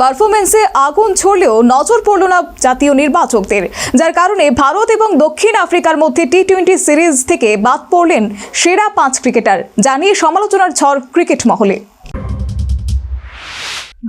পারফরমেন্সে আগুন ছড়লেও নজর পড়ল না জাতীয় নির্বাচকদের, যার কারণে ভারত এবং দক্ষিণ আফ্রিকার মধ্যে টি টোয়েন্টি সিরিজ থেকে বাদ পড়লেন সেরা পাঁচ ক্রিকেটার জানিয়ে সমালোচনার ঝড় ক্রিকেট মহলে।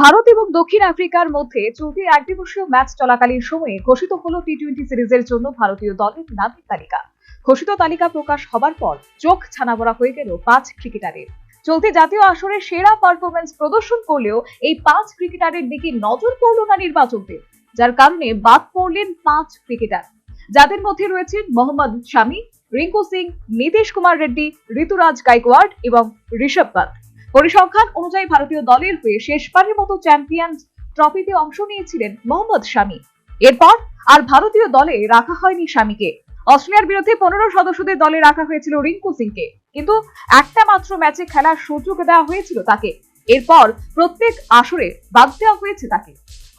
ভারত এবং দক্ষিণ আফ্রিকার মধ্যে চলতি এক দিবসীয় ম্যাচ চলাকালীন সময়ে ঘোষিত হল টি টোয়েন্টি সিরিজের জন্য ভারতীয় দলের নামের তালিকা। ঘোষিত তালিকা প্রকাশ হবার পর চোখ ছানাবড়া হয়ে গেল পাঁচ ক্রিকেটারের। চলতি জাতীয় আসরে সেরা পারফরমেন্স প্রদর্শন করলেও এই পাঁচ ক্রিকেটারের দিকে নজর পড়ল না নির্বাচকদের, যার কারণে বাদ পড়লেন পাঁচ ক্রিকেটার যাদের মধ্যে রয়েছেন মোহাম্মদ শামি, রিঙ্কু সিং, নীতিশ কুমার রেড্ডি, ঋতুরাজ গাইকোয়াড এবং ঋষভ পান্ত পরিসংখ্যান অনুযায়ী ভারতীয় দলের হয়ে শেষবারের মতো চ্যাম্পিয়ন্স ট্রফিতে অংশ নিয়েছিলেন মোহাম্মদ শামি। এরপর আর ভারতীয় দলে রাখা হয়নি শামিকে। অস্ট্রেলিয়ার বিরুদ্ধে পনেরো সদস্যদের দলে রাখা হয়েছিল রিঙ্কু সিংকে। কিন্তু একটা মাত্র ম্যাচে খেলার সুযোগ দেওয়া হয়েছিল তাকে। এরপর প্রত্যেক আসরে বাদ দেওয়া হয়েছে তাকে।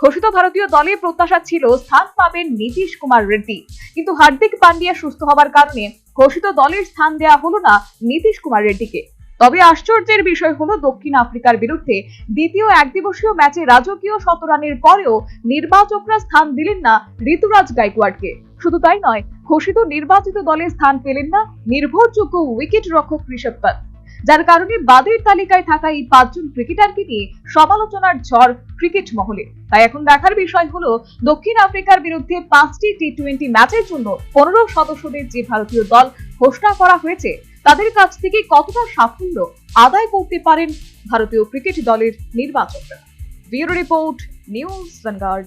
ঘোষিত ভারতীয় দলে প্রত্যাশা ছিল স্থান পাবেন নীতিশ কুমার রেড্ডি। কিন্তু হার্দিক পান্ডিয়া সুস্থ হবার কারণে ঘোষিত দলের স্থান দেওয়া হলো না নীতিশ কুমার রেড্ডিকে। তবে আশ্চর্যের বিষয় হলো দক্ষিণ আফ্রিকার বিরুদ্ধে দ্বিতীয় একদিবসীয় ম্যাচে রাজকীয় শতরানের পরেও নির্বাচকরা স্থান দিলেন না ঋতুরাজ গাইকোয়াডকে। শুধু তাই নয় ঘোষিত নির্বাচিত দলে স্থান পেলেন না নির্ভরযোগ্য উইকেট রক্ষক ঋষভ পান্ত যার কারণে বাদের তালিকায় থাকা এই পাঁচজন ক্রিকেটারকে নিয়ে সমালোচনার ঝড় ক্রিকেট মহলে। তাই এখন দেখার বিষয় হলো, দক্ষিণ আফ্রিকার বিরুদ্ধে পাঁচটি টি টোয়েন্টি ম্যাচের জন্য পনেরো সদস্যদের যে ভারতীয় দল ঘোষণা করা হয়েছে, তাদের কাছ থেকে কতটা সাফল্য আদায় করতে পারেন ভারতীয় ক্রিকেট দলের নির্বাচকরা। Bureau report, news Vanguard